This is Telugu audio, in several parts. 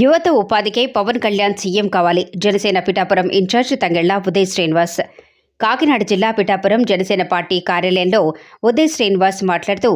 యువత ఉపాధికై పవన్ కళ్యాణ్ సీఎం కావాలి. జనసేన పిఠాపురం ఇన్ఛార్జ్ తంగెళ్ళ ఉదయ్ శ్రీనివాస్. కాకినాడ జిల్లా పిఠాపురం జనసేన పార్టీ కార్యాలయంలో ఉదయ్ శ్రీనివాస్ మాట్లాడుతూ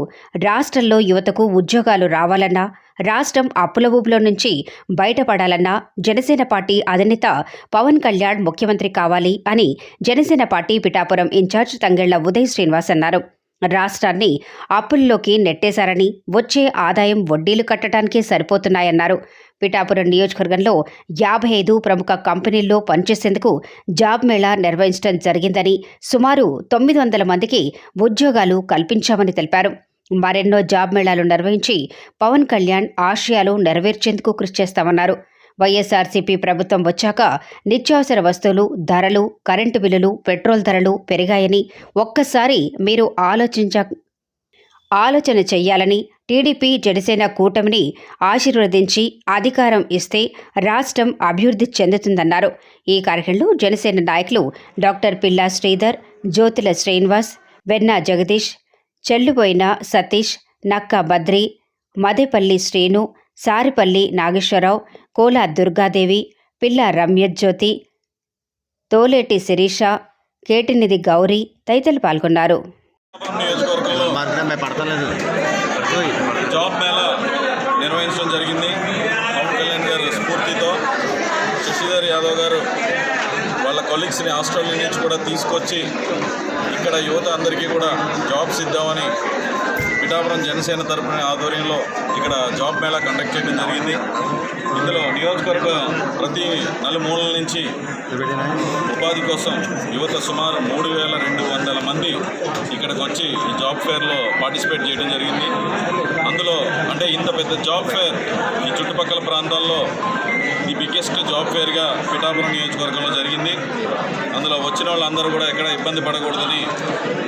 రాష్ట్రంలో యువతకు ఉద్యోగాలు రావాలన్నా రాష్ట్రం అప్పుల ఊపులో నుంచి బయటపడాలన్నా జనసేన పార్టీ అధినేత పవన్ కళ్యాణ్ ముఖ్యమంత్రి కావాలి అని జనసేన పార్టీ పిఠాపురం ఇన్ఛార్జ్ తంగెళ్ళ ఉదయ్ శ్రీనివాస్ అన్నారు. రాష్ట్రాన్ని అప్పుల్లోకి నెట్టేశారని వచ్చే ఆదాయం వడ్డీలు కట్టడానికే సరిపోతున్నాయన్నారు. పిఠాపురం నియోజకవర్గంలో యాభై ఐదు ప్రముఖ కంపెనీల్లో పనిచేసేందుకు జాబ్ మేళా నిర్వహించడం జరిగిందని సుమారు తొమ్మిది వందల మందికి ఉద్యోగాలు కల్పించామని తెలిపారు. మరెన్నో జాబ్ మేళాలు నిర్వహించి పవన్ కళ్యాణ్ ఆశయాలు నెరవేర్చేందుకు కృషి చేస్తామన్నారు. వైఎస్ఆర్సీపీ ప్రభుత్వం వచ్చాక నిత్యావసర వస్తువులు ధరలు కరెంటు బిల్లులు పెట్రోల్ ధరలు పెరిగాయని ఒక్కసారి మీరు ఆలోచించ ఆలోచన చెయ్యాలని టీడీపీ జనసేన కూటమిని ఆశీర్వదించి అధికారం ఇస్తే రాష్ట్రం అభివృద్ధి చెందుతుందన్నారు. ఈ కార్యక్రమంలో జనసేన నాయకులు డాక్టర్ పిల్లా శ్రీధర్ జ్యోతిల శ్రీనివాస్ వెన్న జగదీష్ చెల్లుబోయిన సతీష్ నక్క బద్రి మదేపల్లి శ్రీను సారిపల్లి నాగేశ్వరరావు కోలా దుర్గాదేవి పిల్ల రమ్యజ్యోతి తోలేటి శిరీష కేటినిధి గౌరీ తదితరులు పాల్గొన్నారు. జాబ్ మేళా నిర్వహించడం జరిగింది. పవన్ కళ్యాణ్ గారి స్ఫూర్తితో శశిధర్ యాదవ్ గారు వాళ్ళ కొలీగ్స్ని ఆస్ట్రేలియా నుంచి కూడా తీసుకొచ్చి ఇక్కడ యువత అందరికీ కూడా జాబ్స్ ఇద్దామని పిఠాపురం జనసేన తరపున ఆధ్వర్యంలో ఇక్కడ జాబ్ మేళా కండక్ట్ చేయడం జరిగింది. ఇందులో నియోజకవర్గ ప్రతి నలుమూలల నుంచి ఉపాధి కోసం యువత సుమారు మూడు వేల రెండు వందల మంది ఇక్కడికి వచ్చి ఈ జాబ్ ఫేర్లో పార్టిసిపేట్ చేయడం జరిగింది. అంటే ఇంత పెద్ద జాబ్ ఫేర్ ఈ చుట్టుపక్కల ప్రాంతాల్లో ది బిగ్గెస్ట్ జాబ్ ఫేర్గా పిఠాపురం నియోజకవర్గంలో జరిగింది. అందులో వచ్చిన వాళ్ళందరూ కూడా ఎక్కడ ఇబ్బంది పడకూడదని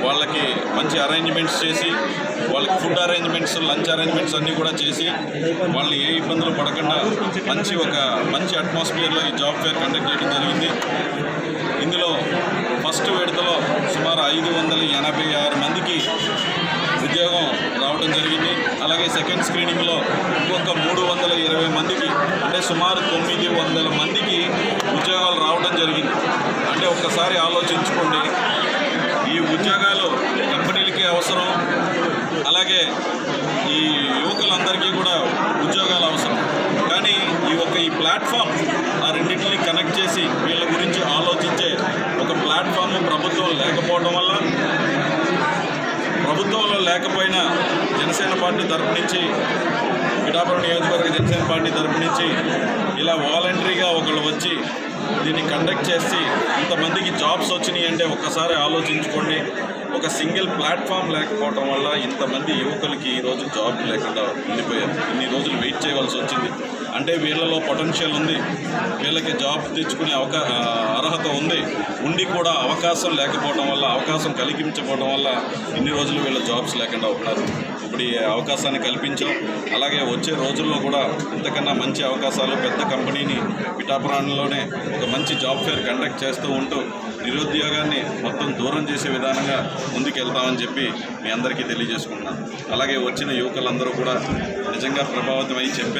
వాళ్ళకి మంచి అరేంజ్మెంట్స్ చేసి వాళ్ళకి ఫుడ్ అరేంజ్మెంట్స్ లంచ్ అరేంజ్మెంట్స్ అన్నీ కూడా చేసి వాళ్ళు ఏ ఇబ్బందులు పడకుండా మంచి ఒక మంచి అట్మాస్ఫియర్లో ఈ జాబ్ ఫేర్ కండక్ట్ చేయడం జరిగింది. ఇందులో ఫస్ట్ విడతలో సుమారు ఐదు వందల ఎనభై ఆరు రావడం జరిగింది. అలాగే సెకండ్ స్క్రీనింగ్లో ఇంకొక మూడు వందల ఇరవై మందికి అంటే సుమారు తొమ్మిది వందల మందికి ఉద్యోగాలు రావడం జరిగింది. అంటే ఒక్కసారి ఆలోచించుకోండి ఈ ఉద్యోగాలు కంపెనీలకి అవసరం అలాగే ఈ యువకులందరికీ కూడా ఉద్యోగాలు అవసరం. కానీ ఈ ఒక ఈ ప్లాట్ఫామ్ ఆ రెండింటిని కనెక్ట్ చేసి వీళ్ళ గురించి ఆలోచించే ఒక ప్లాట్ఫామ్ ప్రభుత్వం లేకపోవడం వల్ల ప్రభుత్వంలో లేకపోయినా జనసేన పార్టీ తరపు నుంచి పిఠాపురం నియోజకవర్గ జనసేన పార్టీ తరపు నుంచి ఇలా వాలంటరీగా ఒకళ్ళు వచ్చి దీన్ని కండక్ట్ చేసి ఇంతమందికి జాబ్స్ వచ్చినాయి అంటే ఒక్కసారి ఆలోచించుకోండి. ఒక సింగిల్ ప్లాట్ఫామ్ లేకపోవడం వల్ల ఇంతమంది యువకులకి ఈరోజు జాబ్ లేకుండా ఉండిపోయారు. ఇన్ని రోజులు వెయిట్ చేయవలసి వచ్చింది. అంటే వీళ్ళలో పొటెన్షియల్ ఉంది. వీళ్ళకి జాబ్ తెచ్చుకునే అవకా అర్హత ఉంది. ఉండి కూడా అవకాశం లేకపోవడం వల్ల అవకాశం కలిగించకపోవడం వల్ల ఇన్ని రోజులు వీళ్ళ జాబ్స్ లేకుండా ఉన్నారు. ఇప్పుడు ఈ అవకాశాన్ని కల్పించాం. అలాగే వచ్చే రోజుల్లో కూడా ఇంతకన్నా మంచి అవకాశాలు పెద్ద కంపెనీని పిఠాపురాణంలోనే ఒక మంచి జాబ్ ఫేర్ కండక్ట్ చేస్తూ ఉంటూ నిరుద్యోగాన్ని మొత్తం దూరం చేసే విధానంగా ముందుకెళ్తామని చెప్పి మీ అందరికీ తెలియజేసుకుంటున్నాను. అలాగే వచ్చిన యువకులందరూ కూడా నిజంగా ప్రభావితం అయి చెప్పే